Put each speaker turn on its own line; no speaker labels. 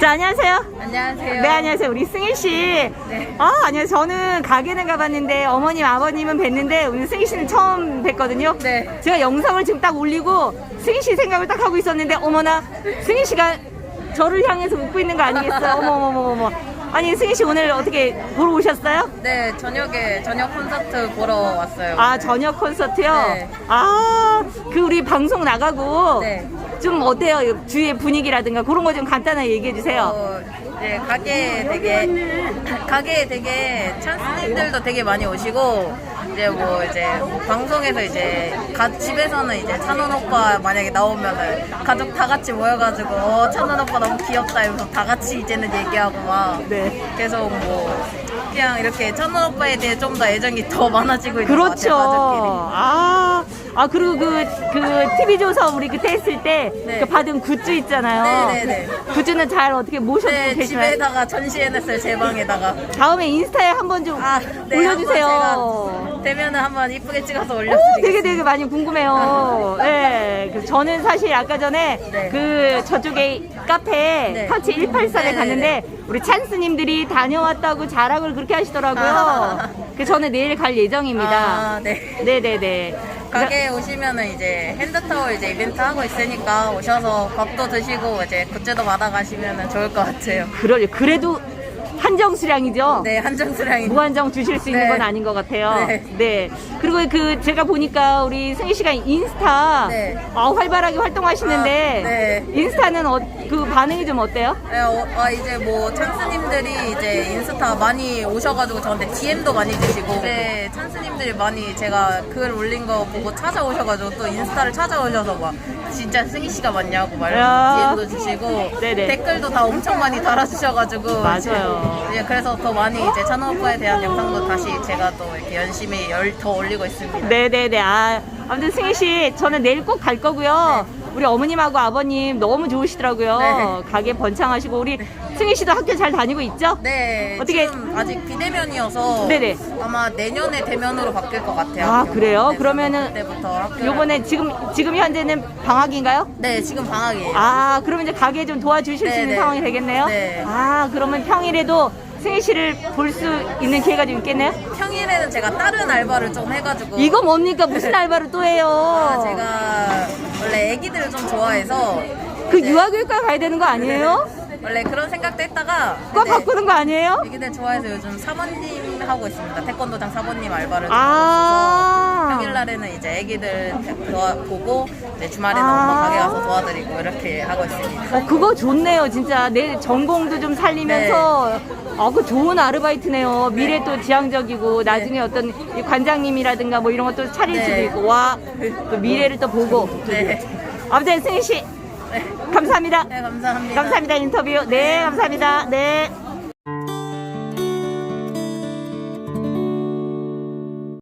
자, 안녕하세요.
안녕하세요.
네, 안녕하세요. 우리 승희 씨.
네.
아, 아니요. 저는 가게는 가봤는데 어머님, 아버님은 뵀는데 오늘 승희 씨는 처음 뵀거든요.
네.
제가 영상을 지금 딱 올리고 승희 씨 생각을 딱 하고 있었는데 어머나 승희 씨가 저를 향해서 웃고 있는 거 아니겠어요? 어머, 어머, 어머, 어머. 아니, 승희 씨 오늘 어떻게 보러 오셨어요?
네, 저녁에 저녁 콘서트 보러 왔어요.
아, 저녁 콘서트요?
네.
아, 그 우리 방송 나가고
네.
좀 어때요? 주위의 분위기라든가 그런 거 좀 간단하게 얘기해 주세요.
어, 네, 가게 되게 가게에 되게 찬스님들도 되게 많이 오시고 이제 뭐 이제 방송에서 이제 가, 집에서는 이제 찬원 오빠 만약에 나오면은 가족 다 같이 모여가지고 어, 찬원 오빠 너무 귀엽다 이러면서 다 같이 이제는 얘기하고 막
네.
계속 뭐 그냥 이렇게 찬원 오빠에 대해 좀 더 애정이 더 많아지고 있는
그렇죠.
것 같아요 가족끼리.
아, 아 그리고 그, 그 TV조서 우리 그때 했을 때
네.
그 받은 굿즈 있잖아요.
네, 네, 네.
굿즈는 잘 어떻게 모셔두고
네,
계시나요?
집에다가 전시해놨어요 제 방에다가.
다음에 인스타에 한번 좀
아, 네,
올려주세요.
제가 되면은 한번 이쁘게 찍어서
오,
올려드리겠습니다.
되게 되게 많이 궁금해요. 네. 그 저는 사실 아까 전에
네.
그 저쪽에 카페
네.
터치 184에
네, 네,
갔는데 우리 찬스님들이 다녀왔다고 자랑을 그렇게 하시더라고요.
아.
그 저는 내일 갈 예정입니다.
아, 네.
네네네.
가게에 오시면은 이제 핸드타월 이제 이벤트 하고 있으니까 오셔서 밥도 드시고 이제 굿즈도 받아가시면은 좋을 것 같아요.
그럴 그래도 한정 수량이죠.
네, 한정 수량이.
무한정 주실 수 있는
네.
건 아닌 것 같아요.
네.
네. 그리고 그 제가 보니까 우리 승희 씨가 인스타
네.
아, 활발하게 활동하시는데
아, 네.
인스타는 어, 그 반응이 좀 어때요?
네, 어, 아, 이제 뭐 찬스님들이 이제 인스타 많이 오셔가지고 저한테 DM도 많이 주시고 네, 찬스 님들이 많이 제가 글 올린 거 보고 찾아오셔가지고 또 인스타를 찾아오셔서 막 진짜 승희 씨가 맞냐고 막
야.
DM도 주시고
네네.
댓글도 다 엄청 많이 달아주셔가지고
맞아요.
이제 그래서 더 많이 이제 찬호 오빠에 대한 영상도 다시 제가 또 이렇게 열심히 열, 더 올리고 있습니다.
네네네. 아, 아무튼 승희 씨, 저는 내일 꼭 갈 거고요.
네.
우리 어머님하고 아버님 너무 좋으시더라고요.
네.
가게 번창하시고 우리 승희 씨도 학교 잘 다니고 있죠?
네,
어떻게-
지금 아직 비대면이어서
네네.
아마 내년에 대면으로 바뀔 것 같아요.
아. 그래요?
네,
그러면은
그때부터 학교
요번에 지금 지금 현재는 방학인가요?
네, 지금 방학이에요.
아, 그러면 이제 가게 좀 도와주실 수
네,
있는
네.
상황이 되겠네요?
네.
아, 그러면 평일에도 승희 씨를 볼 수 있는 기회가 좀 있겠네요?
평일에는 제가 다른 알바를 좀 해가지고
이거 뭡니까? 무슨 알바를 또 해요?
아, 제가 원래 애기들을 좀 좋아해서
그 유아교육과 가야 되는 거 아니에요?
원래 그런 생각도 했다가
과 바꾸는 거 아니에요?
애기들 좋아해서 요즘 사모님 하고 있습니다. 태권도장 사모님 알바를 좀
아.
평일날에는 이제 애기들 도와, 보고 이제 주말에는
아.
엄마 가게 가서 도와드리고 이렇게 하고 있습니다.
어, 그거 좋네요, 진짜. 내 전공도 좀 살리면서. 아, 그 좋은 아르바이트네요. 미래 또 지향적이고, 나중에 어떤 이 관장님이라든가 뭐 이런 것도 차릴
네.
수도 있고, 와, 또 미래를 또 보고.
네.
아무튼 승희 씨,
네.
감사합니다.
네, 감사합니다.
감사합니다, 인터뷰. 네, 감사합니다. 네.